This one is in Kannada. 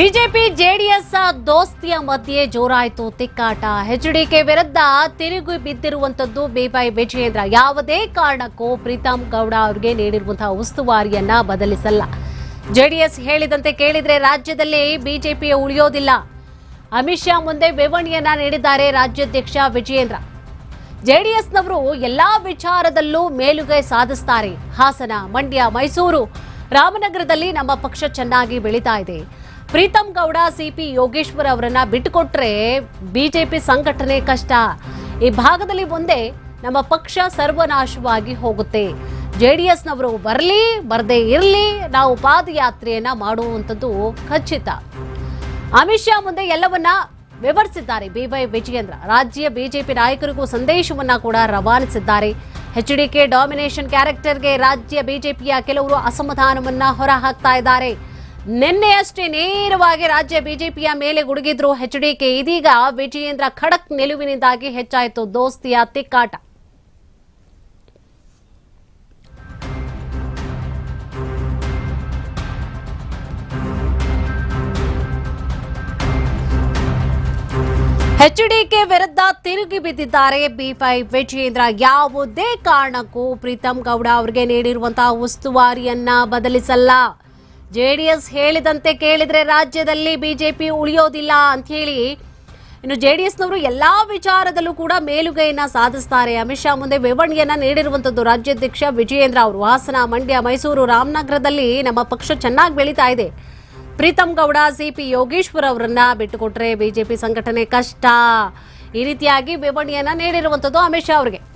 ಬಿಜೆಪಿ ಜೆಡಿಎಸ್ ದೋಸ್ತಿಯ ಮಧ್ಯೆ ಜೋರಾಯಿತು, ತಿಕ್ಕಾಟ. ಎಚ್ಡಿಕೆ ವಿರುದ್ಧ ತಿರುಗಿ ಬಿದ್ದಿರುವಂತದ್ದು ಬೇಬೈ ವಿಜಯೇಂದ್ರ. ಯಾವುದೇ ಕಾರಣಕ್ಕೂ ಪ್ರೀತಮ್ ಗೌಡ ಅವರಿಗೆ ನೀಡಿರುವಂತಹ ಉಸ್ತುವಾರಿಯನ್ನ ಬದಲಿಸಲ್ಲ. ಜೆಡಿಎಸ್ ಹೇಳಿದಂತೆ ಕೇಳಿದ್ರೆ ರಾಜ್ಯದಲ್ಲಿ ಬಿಜೆಪಿ ಉಳಿಯೋದಿಲ್ಲ. ಅಮಿತ್ ಶಾ ಮುಂದೆ ವಿವರಣೆಯನ್ನ ನೀಡಿದ್ದಾರೆ ರಾಜ್ಯಾಧ್ಯಕ್ಷ ವಿಜಯೇಂದ್ರ. ಜೆಡಿಎಸ್ನವರು ಎಲ್ಲಾ ವಿಚಾರದಲ್ಲೂ ಮೇಲುಗೈ ಸಾಧಿಸ್ತಾರೆ. ಹಾಸನ, ಮಂಡ್ಯ, ಮೈಸೂರು, ರಾಮನಗರದಲ್ಲಿ ನಮ್ಮ ಪಕ್ಷ ಚೆನ್ನಾಗಿ ಬೆಳೀತಾ ಇದೆ. ಪ್ರೀತಮ್ ಗೌಡ ಸಿಪಿ ಯೋಗೇಶ್ವರ್ ಅವರನ್ನ ಬಿಟ್ಟುಕೊಟ್ರೆ ಬಿಜೆಪಿ ಸಂಘಟನೆ ಕಷ್ಟ. ಈ ಭಾಗದಲ್ಲಿ ಮುಂದೆ ನಮ್ಮ ಪಕ್ಷ ಸರ್ವನಾಶವಾಗಿ ಹೋಗುತ್ತೆ. ಜೆ ಡಿ ಎಸ್ನವರು ಬರಲಿ, ಬರದೇ ಇರಲಿ, ನಾವು ಪಾದಯಾತ್ರೆಯನ್ನ ಮಾಡುವಂಥದ್ದು ಖಚಿತ. ಅಮಿತ್ ಶಾ ಮುಂದೆ ಎಲ್ಲವನ್ನ ವಿವರಿಸಿದ್ದಾರೆ. ಬಿವೈ ವಿಜಯೇಂದ್ರ, ರಾಜ್ಯ ಬಿಜೆಪಿ ನಾಯಕರಿಗೂ ಸಂದೇಶವನ್ನ ಕೂಡ ರವಾನಿಸಿದ್ದಾರೆ. ಎಚ್ ಡಿ ಕೆ ಡಾಮಿನೇಷನ್ ಕ್ಯಾರೆಕ್ಟರ್ಗೆ ರಾಜ್ಯ ಬಿಜೆಪಿಯ ಕೆಲವರು ಅಸಮಾಧಾನವನ್ನ ಹೊರಹಾಕ್ತಾ ಇದ್ದಾರೆ. ನಿನ್ನೆಯಷ್ಟೇ ನೇರವಾಗಿ ರಾಜ್ಯ ಬಿಜೆಪಿಯ ಮೇಲೆ ಗುಡುಗಿದ್ರು ಎಚ್ಡಿಕೆ ಇದೀಗ ವಿಜಯೇಂದ್ರ ಖಡಕ್ ನಿಲುವಿನಿಂದಾಗಿ ಹೆಚ್ಚಾಯಿತು ದೋಸ್ತಿಯ ತಿಕ್ಕಾಟ. ಎಚ್ಡಿಕೆ ವಿರುದ್ಧ ತಿರುಗಿ ಬಿದ್ದಿದ್ದಾರೆ ಬಿಫೈ ವಿಜಯೇಂದ್ರ. ಯಾವುದೇ ಕಾರಣಕ್ಕೂ ಪ್ರೀತಮ್ ಗೌಡ ಅವರಿಗೆ ನೀಡಿರುವಂತಹ ಉಸ್ತುವಾರಿಯನ್ನ ಬದಲಿಸಲ್ಲ. ಜೆಡಿಎಸ್ ಹೇಳಿದಂತೆ ಕೇಳಿದ್ರೆ ರಾಜ್ಯದಲ್ಲಿ ಬಿಜೆಪಿ ಉಳಿಯೋದಿಲ್ಲ ಅಂತ ಹೇಳಿ ಇನ್ನು ಎಸ್ನವರು ಎಲ್ಲಾ ವಿಚಾರದಲ್ಲೂ ಕೂಡ ಮೇಲುಗೈಯನ್ನ ಸಾಧಿಸ್ತಾರೆ. ಅಮಿತ್ ಶಾ ಮುಂದೆ ವಿವರಣೆಯನ್ನು ನೀಡಿರುವಂಥದ್ದು ರಾಜ್ಯಾಧ್ಯಕ್ಷ ವಿಜಯೇಂದ್ರ ಅವರು. ಹಾಸನ, ಮಂಡ್ಯ, ಮೈಸೂರು, ರಾಮನಗರದಲ್ಲಿ ನಮ್ಮ ಪಕ್ಷ ಚೆನ್ನಾಗಿ ಬೆಳೀತಾ ಇದೆ. ಪ್ರೀತಮ್ ಗೌಡ ಸಿಪಿ ಯೋಗೇಶ್ವರ್ ಅವರನ್ನ ಬಿಟ್ಟುಕೊಟ್ರೆ ಬಿಜೆಪಿ ಸಂಘಟನೆ ಕಷ್ಟ. ಈ ರೀತಿಯಾಗಿ ವಿವರಣೆಯನ್ನು ನೀಡಿರುವಂಥದ್ದು ಅಮಿತ್ ಶಾ ಅವರಿಗೆ.